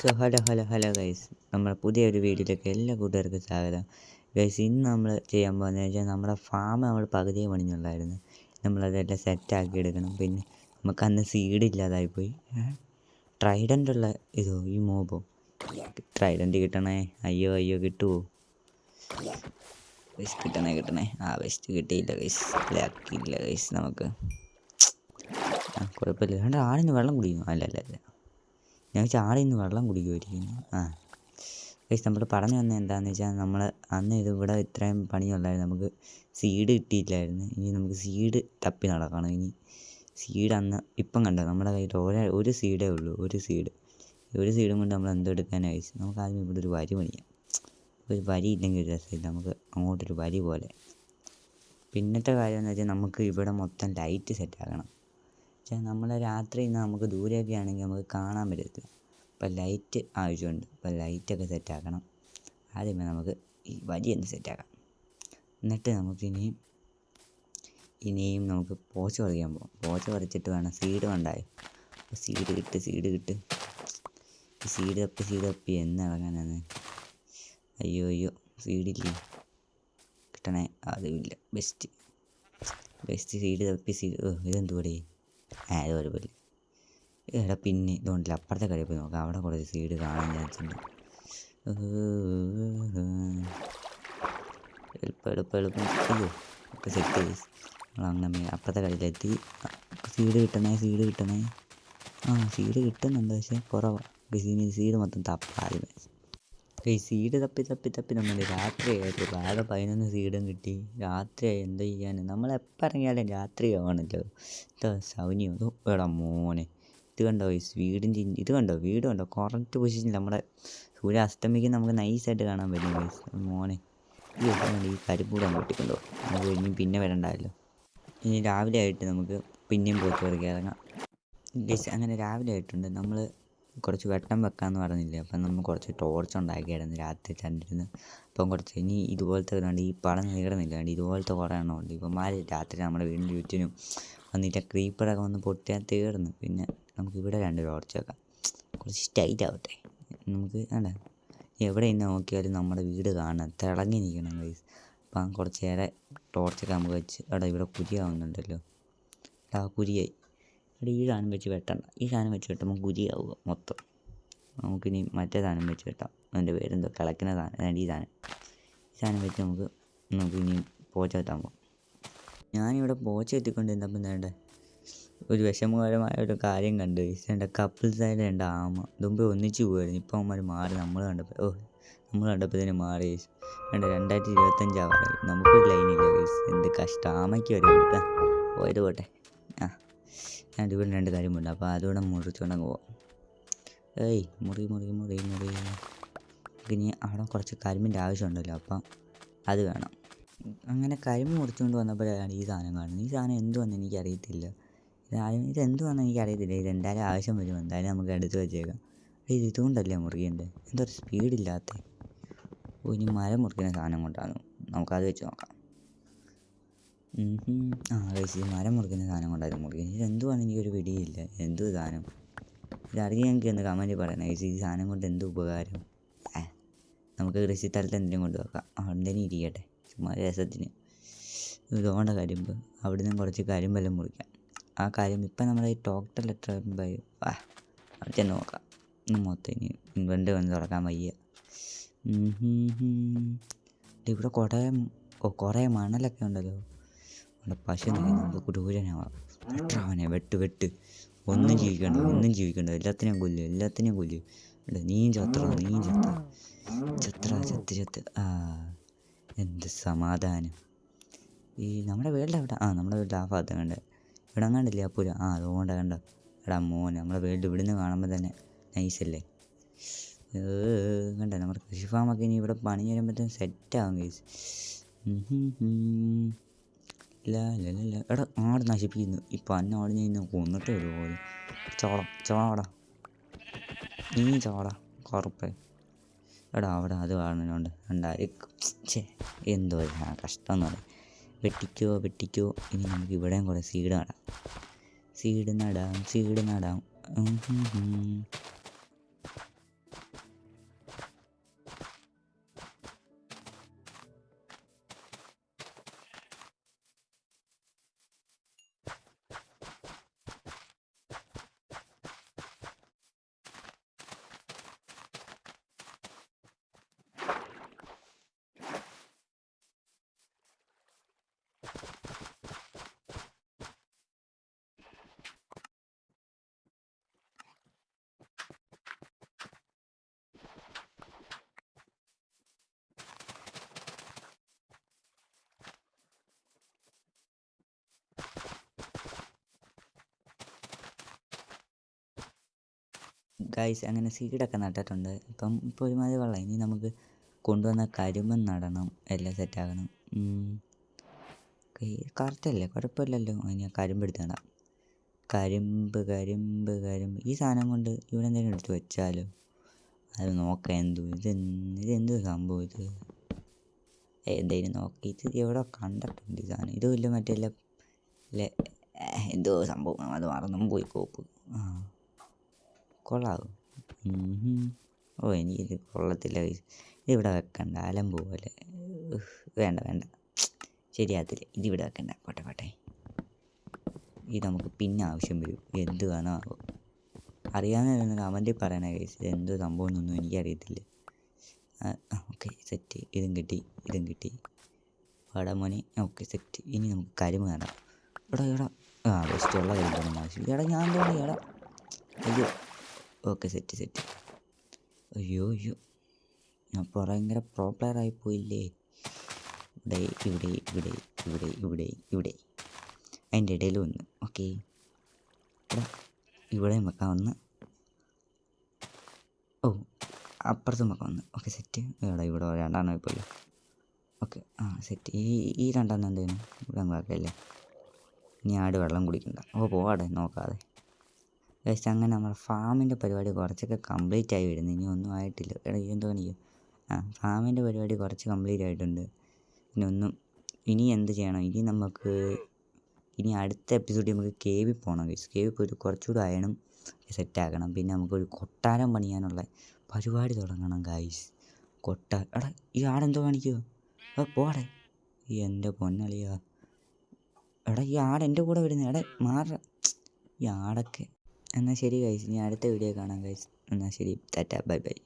So hello hello hello guys നമ്മുടെ പുതിയൊരു വീഡിയോയിലേക്ക് എല്ലാ കൂട്ടുകാർക്കും സ്വാഗതം. ഗൈസ് ഇന്ന് നമ്മൾ ചെയ്യാൻ പോകുന്നത് വെച്ചാൽ നമ്മുടെ ഫാം നമ്മൾ പകുതി പണിഞ്ഞുള്ളായിരുന്നു. നമ്മളതെല്ലാം സെറ്റാക്കി എടുക്കണം. പിന്നെ നമുക്ക് അന്ന് സീഡ് ഇല്ലാതായിപ്പോയി. ട്രൈഡന്റ് ഉള്ള ഇതോ ഈ മോബോ ട്രൈഡന്റ് കിട്ടണേ. അയ്യോ അയ്യോ കിട്ടുമോ വെസ്റ്റ് കിട്ടണേ കിട്ടണേ. ആ വെസ്റ്റ് കിട്ടിയില്ല ഗൈസ് ലാക്കിയില്ല ഗൈസ് നമുക്ക്. ആ കുഴപ്പമില്ല. ആളിന്ന് വെള്ളം കുടിക്കുന്നു അല്ല അല്ല അല്ല. ഞാൻ ആളിന്ന് വെള്ളം കുടിക്കുമായിരിക്കും ആ. ഗൈസ് നമ്മൾ പറഞ്ഞു വന്നത് എന്താണെന്ന് വെച്ചാൽ നമ്മൾ അന്ന് ഇത് ഇവിടെ ഇത്രയും പണിയുള്ളായിരുന്നു നമുക്ക് സീഡ് കിട്ടിയിട്ടില്ലായിരുന്നു ഇനി നമുക്ക് സീഡ് തപ്പി നടക്കണം. ഇനി സീഡ് അന്ന് ഇപ്പം കണ്ടോ? നമ്മുടെ കയ്യിൽ ഒരേ ഒരു സീഡേ ഉള്ളൂ. ഒരു സീഡ് ഒരു സീഡും കൊണ്ട് നമ്മൾ എന്തോ എടുക്കാനാണ് ഗൈസ് നമുക്ക് ആദ്യം ഇവിടെ ഒരു വരി പണിയാം. ഒരു വരി ഇല്ലെങ്കിൽ ഒരു രസമില്ല. നമുക്ക് അങ്ങോട്ടൊരു വരി പോലെ. പിന്നത്തെ കാര്യം എന്ന് വെച്ചാൽ നമുക്ക് ഇവിടെ മൊത്തം ലൈറ്റ് സെറ്റ് വെച്ചാൽ നമ്മൾ രാത്രി ഇന്ന് നമുക്ക് ദൂരെയൊക്കെ ആണെങ്കിൽ നമുക്ക് കാണാൻ പറ്റത്തില്ല. അപ്പോൾ ലൈറ്റ് ആവശ്യമുണ്ട്. അപ്പോൾ ലൈറ്റൊക്കെ സെറ്റാക്കണം ആദ്യമേ നമുക്ക് ഈ വരിയൊന്ന് സെറ്റാക്കാം എന്നിട്ട് നമുക്ക് ഇനിയും നമുക്ക് പോച്ച പറിക്കാൻ പോകാം പോച്ച പറിച്ചിട്ട് വേണം സീഡ് കൊണ്ടായി. അപ്പോൾ സീഡ് കിട്ട് സീഡ് കിട്ട്. സീഡ് തപ്പി സീഡ് തപ്പി എന്ന് ഇറങ്ങാനാണ്? അയ്യോ അയ്യോ സീഡില്ലേ കിട്ടണേ. അതുമില്ല ബെസ്റ്റ് ബെസ്റ്റ് സീഡ് തപ്പി സീഡ് ഓ ഇതെന്തുകൂടെ ഒരു കുഴപ്പമില്ല എടാ പിന്നെ ഇതുകൊണ്ടില്ല അപ്പുറത്തെ കടയിൽ പോയി നോക്കാം. അവിടെ കുറച്ച് സീഡ് കാണാൻ ചാൻസ് ഉണ്ട്. എളുപ്പം എളുപ്പം എളുപ്പം. അയ്യോ ഒക്കെ സെറ്റ് ചെയ്ത് നമ്മളങ്ങനെ അപ്പുറത്തെ കടയിലെത്തി. സീഡ് കിട്ടണേ സീഡ് കിട്ടണേ. ആ സീഡ് കിട്ടുന്നുണ്ട് പക്ഷേ കുറവാണ് സീഡ് മൊത്തം തപ്പാദ്യമേ ഈ സീഡ് തപ്പി തപ്പി തപ്പി നമ്മൾ രാത്രിയായിട്ട് ആകെ പതിനൊന്ന് സീഡും കിട്ടി. രാത്രിയായി എന്താ ചെയ്യാൻ നമ്മൾ എപ്പോൾ ഇറങ്ങിയാലും രാത്രി ആവണല്ലോ. സൗന്യം അതോ എടാ മോനെ. ഇത് കണ്ടോ ഈ വീടും ചിഞ്ചി ഇത് കണ്ടോ വീട് കണ്ടോ? കറക്റ്റ് പൊസിഷനിൽ നമ്മുടെ സൂര്യ അസ്തമിക്കുന്ന നമുക്ക് നൈസായിട്ട് കാണാൻ പറ്റും ഗൈസ് മോനെ. ഈ ഈ കരിപ്പൂടാൻ പൊട്ടിക്കൊണ്ടോ നമുക്ക് ഇനി പിന്നെ വരണ്ടല്ലോ ഇനി രാവിലെ ആയിട്ട് നമുക്ക് പിന്നെയും പോത്ത് പറിക്കാൻ ഇറങ്ങാം. ഗൈസ് അങ്ങനെ രാവിലെ ആയിട്ടുണ്ട്. നമ്മൾ കുറച്ച് വെട്ടം വെക്കാമെന്ന് പറഞ്ഞില്ലേ? അപ്പം നമ്മൾ കുറച്ച് ടോർച്ച് ഉണ്ടാക്കിയായിരുന്നു രാത്രി കണ്ടിരുന്ന്. അപ്പം കുറച്ച് ഇനി ഇതുപോലത്തെ കണ്ട് ഈ പടം നീളുന്നില്ല കണ്ട് ഇതുപോലത്തെ കുറേ എണ്ണം ഉണ്ട്. ഇവന്മാർ രാത്രി നമ്മുടെ വീടിന്റെ ചുറ്റിനും വന്നിട്ട് ക്രീപ്പറൊക്കെ വന്ന് പൊട്ടിയാൽ തീർന്നു പിന്നെ നമുക്ക് ഇവിടെ രണ്ട് ടോർച്ച് വെക്കാം. കുറച്ച് സ്റ്റൈറ്റ് ആവട്ടെ. നമുക്ക് വേണ്ട എവിടെ ഇന്ന് നോക്കിയാലും നമ്മുടെ വീട് കാണാൻ തിളങ്ങി നിൽക്കണം ഗൈസ് അപ്പം കുറച്ചേറെ ടോർച്ചൊക്കെ നമുക്ക് വെച്ച് എടാ ഇവിടെ കുരിയാവുന്നുണ്ടല്ലോ എടാ കുരിയായി ഇവിടെ ഈ സാധനം വെച്ച് വെട്ടണ്ട. ഈ സാധനം വെച്ച് വെട്ടുമ്പോൾ കുരിയാവുക മൊത്തം. നമുക്കിനി മറ്റേ സാധനം വെച്ച് വെട്ടാം. അതിന്റെ പേരെന്തോ? കിളക്കുന്ന സാധനം. ഈ സാധനം. ഈ സാധനം വെച്ച് നമുക്ക് നമുക്ക് ഇനി പോച്ച വെട്ടാൻ പോകാം ഞാനിവിടെ പോച്ച എത്തിക്കൊണ്ടിരുന്നപ്പം വേണ്ട ഒരു വിഷമകരമായ ഒരു കാര്യം കണ്ടു. എന്റെ കപ്പിൾസായിട്ട് രണ്ട് ആമ മുമ്പ് ഒന്നിച്ച് പോകുമായിരുന്നു ഇപ്പം അവന്മാർ മാറി. നമ്മൾ കണ്ടപ്പോൾ ഓ നമ്മൾ കണ്ടപ്പോഴത്തേന് മാറി. വേണ്ട രണ്ടായിരത്തി ഇരുപത്തഞ്ചാവാറായി നമുക്കൊരു ലൈനില്ല എന്ത് കഷ്ടം. ആമയ്ക്ക് വരെ പോയത് പോട്ടെ. ഞാൻ ഇവിടെ രണ്ട് കാര്യമുണ്ട്. അപ്പോൾ അതുകൂടെ മുറിച്ചുകൊണ്ടങ്ങ് പോവാം. ഏയ് മുറി മുറി മുറി മുറി. ഇനി അവിടെ കുറച്ച് കരിമ്പിന്റെ ആവശ്യമുണ്ടല്ലോ. അപ്പം അത് വേണം. അങ്ങനെ കരിമ്പ് മുറിച്ചുകൊണ്ട് വന്നപ്പോഴാണ് ഈ സാധനം കാണുന്നത്. ഈ സാധനം എന്തുവെന്ന് എനിക്കറിയത്തില്ല. ഇതാരും ഇത് എന്തുവാണെന്ന് എനിക്കറിയത്തില്ല. ഇത് എന്തായാലും ആവശ്യം വരും. എന്തായാലും നമുക്ക് എടുത്ത് വെച്ചേക്കാം. ഇത് ഇതുകൊണ്ടല്ലേ മുറിയണ്ടേ? എന്തൊരു സ്പീഡില്ലാത്ത ഓ ഇനി മരം മുറിക്കുന്ന സാധനം കൊണ്ടാണ് നമുക്കത് വെച്ച് നോക്കാം. ആ കഴിച്ച് മരം മുറിക്കുന്ന സാധനം കൊണ്ടായിരുന്നു മുറിക്കുന്നത് ഇത് എന്തുവാണ്? എനിക്കൊരു പിടിയില്ല. എന്ത് സാധനം? ഇതറിയാമെങ്കിൽ ഒന്ന് കമന്റ് പറയണം? ഈ സാധനം കൊണ്ട് എന്ത് ഉപകാരം? നമുക്ക് കൃഷിസ്ഥലത്ത് എന്തെങ്കിലും കൊണ്ട് വെക്കാം. തന്നെ ഇരിക്കട്ടെ. ചുമ്മാ രസത്തിന്. ഇതുകൊണ്ട് കരിമ്പ്. അവിടെ നിന്ന് കുറച്ച് കരിമ്പെല്ലാം മുറിക്കാം. ആ കാര്യം ഇപ്പം നമ്മുടെ ഈ ഡോക്ടർ ലെറ്റർ ബൈ ആ അവിടെ തന്നെ നോക്കാം. മൊത്തം ഇനി ഇൻവെന്റ് വന്ന് തുറക്കാൻ വയ്യ. ഇവിടെ കുറേ കുറേ മണലൊക്കെ ഉണ്ടല്ലോ. നമ്മുടെ പശു നമുക്ക് കുടൂരനാവാം. വെട്ടവനെ വെട്ട് വെട്ട്. ഒന്നും ജീവിക്കണ്ട ഒന്നും ജീവിക്കണ്ട. എല്ലാത്തിനെയും കൊല്ലു എല്ലാത്തിനെയും കൊല്ലു. നീയും ചത്ര നീ ചത്ര. ചത്ര ചത്ത് ചത്ത്. ആ എന്ത് സമാധാനം. ഈ നമ്മുടെ വീടിന്റെ അവിടെ ആ നമ്മുടെ വീട്ടിൽ ആ ഭാഗത്ത് കണ്ട. ഇവിടെ കണ്ടില്ലേ ആ പുര? ആ അതുകൊണ്ട് കണ്ട. എടാ മോൻ നമ്മുടെ വീട്ടിൽ ഇവിടുന്ന് കാണുമ്പോൾ തന്നെ നൈസല്ലേ. കണ്ട നമ്മുടെ കൃഷി ഫാമൊക്കെ ഇനി ഇവിടെ പണി വരുമ്പോഴത്തേക്കും സെറ്റാകും കേസ് ഇല്ല എടാ ആട് നശിപ്പിക്കുന്നു. ഇപ്പം അന്ന ആട് ഞാൻ ഇന്ന് കൊന്നിട്ടേ ഉള്ളൂ പോലും. ചോള ചോളാടാ നീ ചോള കുറപ്പേ. എടാ അവിടെ അത് കാണുന്നുണ്ട്. ഉണ്ടായി ചേ എന്തോ കഷ്ടം എന്ന് പറയാം. വെട്ടിക്കോ വെട്ടിക്കോ. ഇനി നമുക്ക് ഇവിടെയും കുറേ സീഡ് നടാം. സീഡ് നടാം സീഡ് നടാം. ഗൈസ് അങ്ങനെ സീഡൊക്കെ നട്ടിട്ടുണ്ട്. ഇപ്പം ഇപ്പോൾ ഒരുമാതിരി വെള്ളം. ഇനി നമുക്ക് കൊണ്ടുവന്ന കരിമ്പൻ നടണം. എല്ലാം സെറ്റാകണം കറക്റ്റല്ലേ കുഴപ്പമില്ലല്ലോ. ആ കരിമ്പ് എടുത്ത് നടാം. കരിമ്പ് കരിമ്പ് കരിമ്പ്. ഈ സാധനം കൊണ്ട് ഇവിടെ എന്തെങ്കിലും എടുത്ത് വെച്ചാലോ? അത് നോക്കാം. എന്തു ഇത് ഇതെന്ത് സംഭവം ഇത്? എന്തെങ്കിലും നോക്കി. ഇത് എവിടെ കണ്ടിട്ടുണ്ട് ഈ സാധനം. ഇതും ഇല്ല മറ്റേ എന്തോ സംഭവം. അത് മറന്നും പോയി. കോപ്പ്. ആ. കൊള്ളാവും? ഓ എനിക്കിത് കൊള്ളത്തില്ല. ഇതിവിടെ വെക്കണ്ട. അലം പോലെ. വേണ്ട വേണ്ട. ശരിയാകത്തില്ല. ഇതിവിടെ വെക്കണ്ട. പോട്ടെ പോട്ടെ. ഇത് നമുക്ക് പിന്നെ ആവശ്യം വരും. എന്ത് വേണോ ആവോ. അറിയാവുന്ന കമന്റിൽ പറയണ കേസ് എന്ത് സംഭവം എന്നൊന്നും എനിക്കറിയത്തില്ല ഓക്കെ സെറ്റ് ഇതും കിട്ടി. ഇതും കിട്ടി. വാടാ മോനെ. ഓക്കെ സെറ്റ് ഇനി നമുക്ക് കരിമ നടാം എടാ എടാ. ആ ബെസ്റ്റുള്ള കരിമ്പൊന്നും ആവശ്യം എടാ ഞാൻ തോന്നി എടാ. അയ്യോ. Okay set set. അയ്യോ അയ്യോ. ഞാൻ ഭയങ്കര പ്രോ പ്ലെയർ ആയി പോയില്ലേ? ഇവിടെ ഇവിടെ ഇവിടെ ഇവിടെ ഇവിടെ ഇവിടെ. അതിന്റെ ഇടയിൽ ഒന്ന് ഓക്കെ. ഇവിടെ വെക്കാം ഒന്ന് ഓ അപ്പുറത്തും വെക്കാം ഒന്ന് ഓക്കെ സെറ്റ്. ഇവിടെ ഇവിടെ രണ്ടെണ്ണം ഇപ്പോൾ ഓക്കെ ആ സെറ്റ്. ഈ ഈ രണ്ടെണ്ണം എന്തെങ്കിലും ഇവിടെ വെക്കല്ലേ ഇനി ആട് വെള്ളം കുടിക്കണ്ട. ഓ പോവാടെ നോക്കാതെ. ജസ്റ്റ് അങ്ങനെ നമ്മുടെ ഫാമിന്റെ പരിപാടി കുറച്ചൊക്കെ കംപ്ലീറ്റ് ആയി വരുന്നു. ഇനി ഒന്നും ആയിട്ടില്ല. എടാ എന്തോ എനിക്ക് ആ ഫാമിന്റെ പരിപാടി കുറച്ച് കംപ്ലീറ്റ് ആയിട്ടുണ്ട്. ഇനി ഒന്നും ഇനി എന്ത് ചെയ്യണം? ഇനി നമുക്ക് ഇനി അടുത്ത എപ്പിസോഡിൽ നമുക്ക് കേവി പോകണം ഗൈസ് കേവി പോയിട്ട് കുറച്ചുകൂടി അയണം സെറ്റ് ആക്കണം. പിന്നെ നമുക്കൊരു കൊട്ടാരം പണിയാനുള്ള പരിപാടി തുടങ്ങണം ഗൈസ് കൊട്ടാ എടാ ഈ ആടെന്തോ കാണിക്കുമോ എടാ പോടെ. ഈ എന്റെ പൊന്നളിയാ. എടാ ഈ ആട് എന്റെ കൂടെ വരുന്നത് എടാ മാറ. ഈ ആടൊക്കെ എന്നാൽ ശരി ഗൈസ് ഞാൻ അടുത്ത വീഡിയോ കാണാം ഗൈസ് എന്നാൽ ശരി. ടാറ്റ. Bye bye.